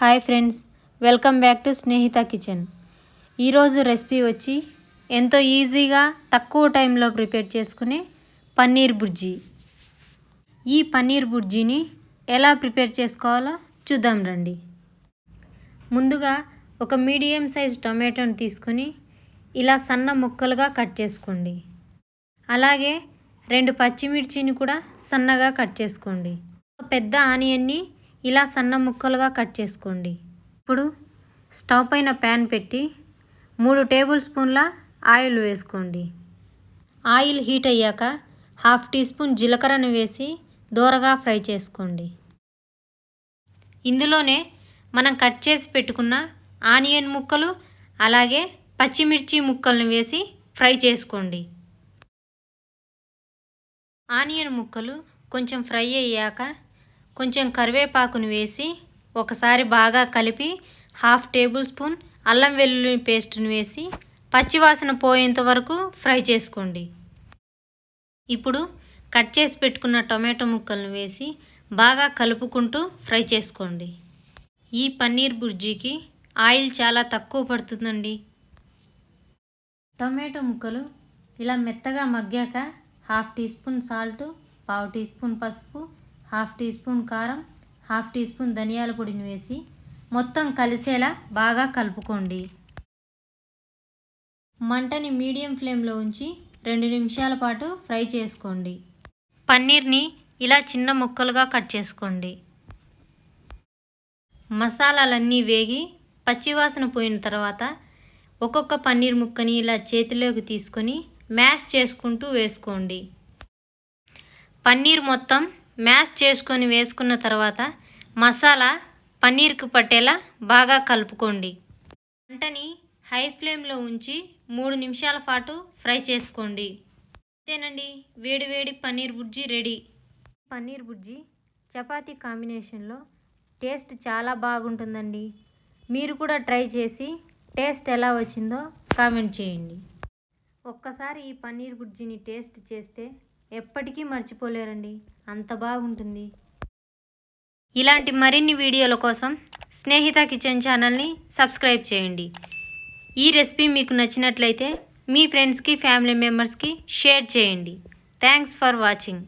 Hi friends welcome back to Snehitha kitchen. ఈరోజు recipe వచ్చి ఎంతో ఈజీగా తక్కువ టైంలో ప్రిపేర్ చేసుకునే పన్నీర్ బుర్జీ. ఈ పన్నీర్ బుర్జీని ఎలా ప్రిపేర్ చేసుకోవాలో చూద్దాం రండి. ముందుగా ఒక మీడియం సైజ్ టొమాటోని తీసుకొని ఇలా సన్న ముక్కలుగా కట్ చేసుకోండి. అలాగే రెండు పచ్చిమిర్చిని కూడా సన్నగా కట్ చేసుకోండి. ఒక పెద్ద ఆనియన్ని ఇలా సన్న ముక్కలుగా కట్ చేసుకోండి. ఇప్పుడు స్టవ్ పైన ప్యాన్ పెట్టి మూడు టేబుల్ స్పూన్ల ఆయిల్ వేసుకోండి. ఆయిల్ హీట్ అయ్యాక హాఫ్ టీ స్పూన్ జీలకర్రను వేసి దూరగా ఫ్రై చేసుకోండి. ఇందులోనే మనం కట్ చేసి పెట్టుకున్న ఆనియన్ ముక్కలు అలాగే పచ్చిమిర్చి ముక్కలను వేసి ఫ్రై చేసుకోండి. ఆనియన్ ముక్కలు కొంచెం ఫ్రై అయ్యాక కొంచెం కరివేపాకును వేసి ఒకసారి బాగా కలిపి హాఫ్ టేబుల్ స్పూన్ అల్లం వెల్లుల్లి పేస్ట్ను వేసి పచ్చివాసన పోయేంత వరకు ఫ్రై చేసుకోండి. ఇప్పుడు కట్ చేసి పెట్టుకున్న టొమాటో ముక్కలను వేసి బాగా కలుపుకుంటూ ఫ్రై చేసుకోండి. ఈ పన్నీర్ బుర్జీకి ఆయిల్ చాలా తక్కువ పడుతుందండి. టొమాటో ముక్కలు ఇలా మెత్తగా మగ్గాక హాఫ్ టీ స్పూన్ సాల్ట్ పావు టీ స్పూన్ పసుపు హాఫ్ టీ స్పూన్ కారం హాఫ్ టీ స్పూన్ ధనియాల పొడిని వేసి మొత్తం కలిసేలా బాగా కలుపుకోండి. మంటని మీడియం ఫ్లేమ్లో ఉంచి రెండు నిమిషాల పాటు ఫ్రై చేసుకోండి. పన్నీర్ని ఇలా చిన్న ముక్కలుగా కట్ చేసుకోండి. మసాలాలన్నీ వేగి పచ్చివాసన పోయిన తర్వాత ఒక్కొక్క పన్నీర్ ముక్కని ఇలా చేతిలోకి తీసుకొని మ్యాష్ చేసుకుంటూ వేసుకోండి. పన్నీర్ మొత్తం మ్యాష్ చేసుకొని వేసుకున్న తర్వాత మసాలా పన్నీర్కు పట్టేలా బాగా కలుపుకోండి. వంటని హై ఫ్లేమ్లో ఉంచి మూడు నిమిషాల పాటు ఫ్రై చేసుకోండి. అంతేనండి వేడి వేడి పన్నీర్ బుజ్జి రెడీ. పన్నీర్ బుజ్జి చపాతీ కాంబినేషన్లో టేస్ట్ చాలా బాగుంటుందండి. మీరు కూడా ట్రై చేసి టేస్ట్ ఎలా వచ్చిందో కామెంట్ చేయండి. ఒక్కసారి ఈ పన్నీర్ బుజ్జిని టేస్ట్ చేస్తే ఎప్పటికీ మర్చిపోలేరండి. అంత బాగుంటుంది. ఇలాంటి మరిన్ని వీడియోల కోసం స్నేహిత కిచెన్ ఛానల్ని సబ్స్క్రైబ్ చేయండి. ఈ రెసిపీ మీకు నచ్చినట్లయితే మీ ఫ్రెండ్స్కి ఫ్యామిలీ మెంబర్స్కి షేర్ చేయండి. Thanks for watching.